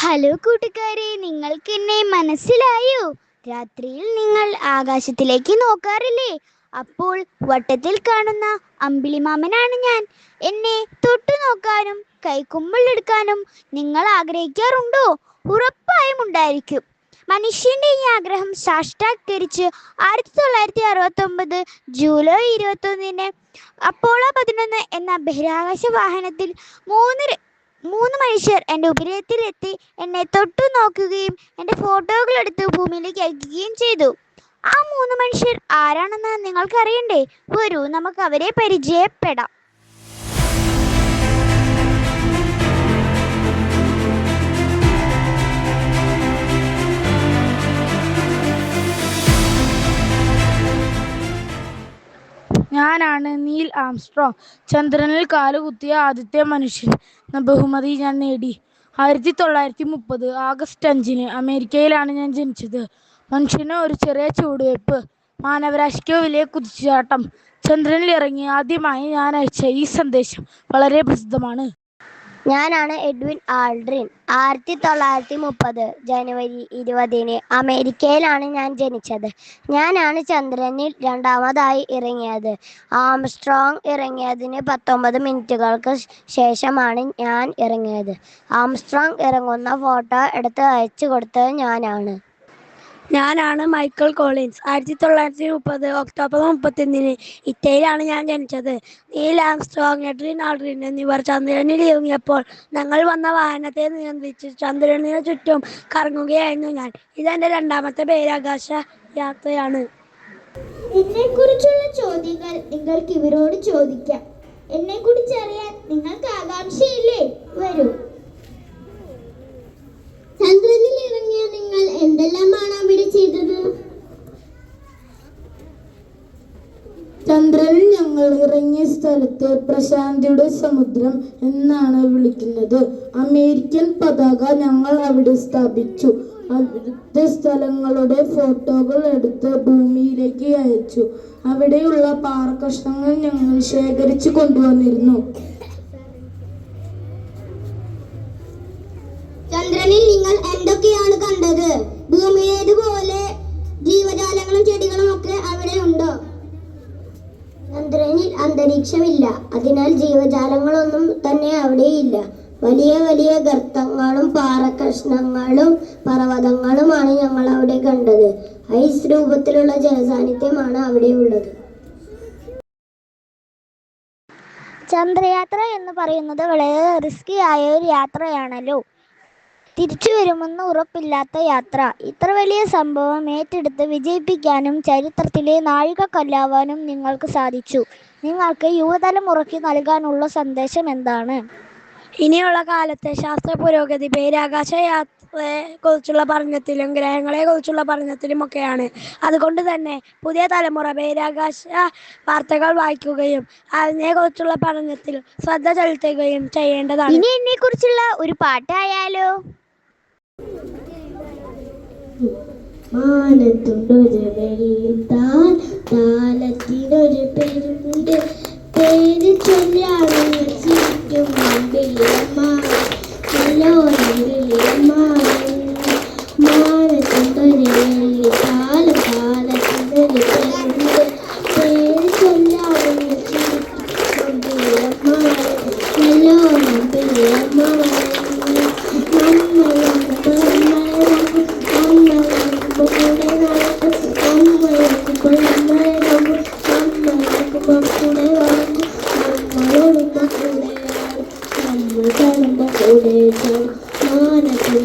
Hello കൂട്ടുകാരെ നിങ്ങൾക്ക് എന്നെ മനസ്സിലായോ? രാത്രിയിൽ നിങ്ങൾ ആകാശത്തിലേക്ക് നോക്കാറില്ലേ? അപ്പോൾ വട്ടത്തിൽ കാണുന്ന അമ്പിളിമാമനാണ് ഞാൻ. എന്നെ തൊട്ടു നോക്കാനും കൈക്കുമ്പിളെടുക്കാനും നിങ്ങൾ ആഗ്രഹിക്കാറുണ്ടോ? ഉറപ്പായും ഉണ്ടായിരിക്കും. മനുഷ്യന്റെ ഈ ആഗ്രഹം സാഷ്ടാത്കരിച്ച് ആയിരത്തി തൊള്ളായിരത്തി അറുപത്തി ഒമ്പത് ജൂലൈ ഇരുപത്തി ഒന്നിന് അപ്പോളോ പതിനൊന്ന് എന്ന ബഹിരാകാശ വാഹനത്തിൽ മൂന്ന് മനുഷ്യർ എന്റെ ഉപരിതലത്തിലെത്തി എന്നെ തൊട്ടു നോക്കുകയും എന്റെ ഫോട്ടോകൾ എടുത്ത് ഭൂമിയിലേക്ക് അയക്കുകയും ചെയ്തു. ആ മൂന്ന് മനുഷ്യർ ആരാണെന്ന് നിങ്ങൾക്കറിയണ്ടേ? വരൂ നമുക്ക് അവരെ പരിചയപ്പെടാം. ആംസ്ട്രോങ്. ചന്ദ്രനിൽ കാലുകുത്തിയ ആദ്യത്തെ മനുഷ്യൻ. എന്ന ബഹുമതി ഞാൻ നേടി. ആയിരത്തി തൊള്ളായിരത്തി മുപ്പത് ആഗസ്റ്റ് അഞ്ചിന് അമേരിക്കയിലാണ് ഞാൻ ജനിച്ചത്. മനുഷ്യന് ഒരു ചെറിയ ചുവടുവയ്പ് മാനവരാശിക്ക് വലിയ കുതിച്ചുചാട്ടം. ചന്ദ്രനിൽ ഇറങ്ങി ആദ്യമായി ഞാൻ അയച്ച ഈ സന്ദേശം വളരെ പ്രസിദ്ധമാണ്. ഞാനാണ് എഡ്വിൻ ആൾഡ്രിൻ. ആയിരത്തി തൊള്ളായിരത്തി മുപ്പത് ജനുവരി ഇരുപതിന് അമേരിക്കയിലാണ് ഞാൻ ജനിച്ചത്. ഞാനാണ് ചന്ദ്രനിൽ രണ്ടാമതായി ഇറങ്ങിയത്. ആംസ്ട്രോങ് ഇറങ്ങിയതിന് പത്തൊമ്പത് മിനിറ്റുകൾക്ക് ശേഷമാണ് ഞാൻ ഇറങ്ങിയത്. ആംസ്ട്രോങ് ഇറങ്ങുന്ന ഫോട്ടോ എടുത്ത് അയച്ചു കൊടുത്തത് ഞാനാണ്. ഞാനാണ് മൈക്കിൾ കോളിൻസ്. ആയിരത്തി തൊള്ളായിരത്തി മുപ്പത് ഒക്ടോബർ മുപ്പത്തൊന്നിന് ഇറ്റലിയിലാണ് ഞാൻ ജനിച്ചത്. നീൽ ആംസ്ട്രോങ് എഡ്രിൻ ആൾഡ്രിൻ എന്നിവർ ചന്ദ്രനിൽ ഇറങ്ങിയപ്പോൾ ഞങ്ങൾ വന്ന വാഹനത്തെ നിയന്ത്രിച്ച് ചന്ദ്രനിന് ചുറ്റും കറങ്ങുകയായിരുന്നു ഞാൻ. ഇതെന്റെ രണ്ടാമത്തെ ബഹിരാകാശ യാത്രയാണ്. എന്നെക്കുറിച്ചുള്ള ചോദ്യങ്ങൾ നിങ്ങൾക്ക് ഇവരോട് ചോദിക്കാം. എന്നെക്കുറിച്ച് അറിയാൻ നിങ്ങൾക്ക് ആകാംക്ഷയില്ലേ? വരൂ. ചന്ദ്രനിൽ ഇറങ്ങിയ നിങ്ങൾ എന്തെല്ലാമാണ് അവിടെ ചെയ്തത് ചന്ദ്രനിൽ ഞങ്ങൾ ഇറങ്ങിയ സ്ഥലത്തെ പ്രശാന്തിയുടെ സമുദ്രം എന്നാണ് വിളിക്കുന്നത്. അമേരിക്കൻ പതാക ഞങ്ങൾ അവിടെ സ്ഥാപിച്ചു. അവിടുത്തെ സ്ഥലങ്ങളുടെ ഫോട്ടോകൾ എടുത്ത് ഭൂമിയിലേക്ക് അയച്ചു. അവിടെയുള്ള പാറക്കഷ്ണങ്ങൾ ഞങ്ങൾ ശേഖരിച്ചു കൊണ്ടുവന്നിരുന്നു. ചന്ദ്രനിൽ നിങ്ങൾ എന്തൊക്കെയാണ് ജീവജാലങ്ങളൊന്നും തന്നെ അവിടെയില്ല വലിയ വലിയ ഗർത്തങ്ങളും പാറക്കഷ്ണങ്ങളും പർവതങ്ങളുമാണ് ഞങ്ങൾ അവിടെ കണ്ടത്. ഐസ് രൂപത്തിലുള്ള ജലസാന്നിധ്യമാണ് അവിടെ ഉള്ളത്. ചന്ദ്രയാത്ര എന്ന് പറയുന്നത് വളരെ റിസ്കി ആയ ഒരു യാത്രയാണല്ലോ. തിരിച്ചു വരുമെന്ന് ഉറപ്പില്ലാത്ത യാത്ര. ഇത്ര വലിയ സംഭവം ഏറ്റെടുത്ത് വിജയിപ്പിക്കാനും ചരിത്രത്തിലെ നാഴിക കല്ലാവാനും നിങ്ങൾക്ക് സാധിച്ചു. നിങ്ങൾക്ക് യുവതലമുറയ്ക്ക് നൽകാനുള്ള സന്ദേശം എന്താണ്? ഇനിയുള്ള കാലത്തെ ശാസ്ത്ര പുരോഗതി ബഹിരാകാശ യാത്രയെ കുറിച്ചുള്ള പഠനത്തിലും ഗ്രഹങ്ങളെ കുറിച്ചുള്ള പഠനത്തിലും ഒക്കെയാണ്. അതുകൊണ്ട് തന്നെ പുതിയ തലമുറ ബഹിരാകാശ വാർത്തകൾ വായിക്കുകയും അതിനെ അതിനെക്കുറിച്ചുള്ള പഠനത്തിൽ ശ്രദ്ധ ചെലുത്തുകയും ചെയ്യേണ്ടതാണ്. ഇനി എന്നെ കുറിച്ചുള്ള ഒരു പാട്ടായാലോ? മാനത്തുണ്ടൊരു വെള്ളിത്താൻ താലത്തിനൊരു പേരുണ്ട് Iya.